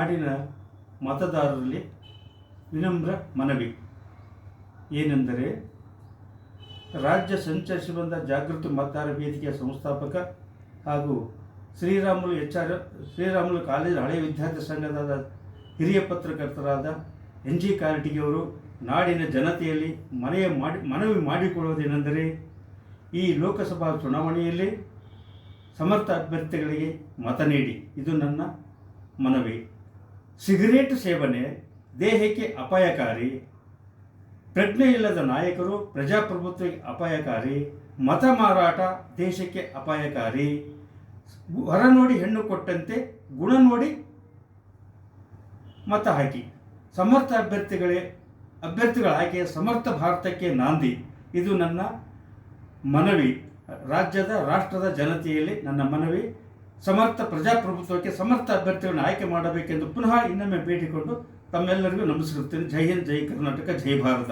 ನಾಡಿನ ಮತದಾರರಲ್ಲಿ ವಿನಮ್ರ ಮನವಿ. ಏನೆಂದರೆ, ರಾಜ್ಯ ಸಂಚರಿಸಿ ಬಂದ ಜಾಗೃತಿ ಮತದಾರ ವೇದಿಕೆಯ ಸಂಸ್ಥಾಪಕ ಹಾಗೂ Sriramulu H R Sriramulu college ಹಳೆಯ ವಿದ್ಯಾರ್ಥಿ ಸಂಘದ ಹಿರಿಯ ಪತ್ರಕರ್ತರಾದ ಎನ್ ಜಿ ಕಾರಟಿಗೆಯವರು ನಾಡಿನ ಜನತೆಯಲ್ಲಿ ಮನೆಯ ಮಾಡಿ, ಮನವಿ ಮಾಡಿಕೊಳ್ಳುವುದೇನೆಂದರೆ, ಈ ಲೋಕಸಭಾ ಚುನಾವಣೆಯಲ್ಲಿ ಸಮರ್ಥ ಅಭ್ಯರ್ಥಿಗಳಿಗೆ ಮತ ನೀಡಿ. ಇದು ನನ್ನ ಮನವಿ. ಸಿಗರೇಟ್ ಸೇವನೆ, ದೇಹಕ್ಕೆ ಅಪಾಯಕಾರಿ ಪ್ರಜ್ಞೆ ಇಲ್ಲದ ನಾಯಕರು, ಪ್ರಜಾಪ್ರಭುತ್ವಕ್ಕೆ ಅಪಾಯಕಾರಿ, ಮತ ಮಾರಾಟ, ದೇಶಕ್ಕೆ ಅಪಾಯಕಾರಿ, ಹೊರ ನೋಡಿ ಹೆಣ್ಣು ಕೊಟ್ಟಂತೆ ಗುಣ ನೋಡಿ ಮತ ಹಾಕಿ. ಸಮರ್ಥ ಅಭ್ಯರ್ಥಿಗಳೇ, ಅಭ್ಯರ್ಥಿಗಳ ಆಯ್ಕೆ ಸಮರ್ಥ ಭಾರತಕ್ಕೆ ನಾಂದಿ. ಇದು ನನ್ನ ಮನವಿ. ರಾಜ್ಯದ, ರಾಷ್ಟ್ರದ ಜನತೆಯಲ್ಲಿ ನನ್ನ ಮನವಿ. ಸಮರ್ಥ ಪ್ರಜಾಪ್ರಭುತ್ವಕ್ಕೆ ಸಮರ್ಥ ಅಭ್ಯರ್ಥಿಗಳನ್ನು ಆಯ್ಕೆ ಮಾಡಬೇಕೆಂದು ಪುನಃ ಇನ್ನೊಮ್ಮೆ ಭೇಟಿಕೊಂಡು ತಮ್ಮೆಲ್ಲರಿಗೂ ನಮಸ್ಕರಿಸ್ತೇನೆ ಜೈ ಹಿಂದ್, ಜೈ ಕರ್ನಾಟಕ, ಜೈ ಭಾರತ.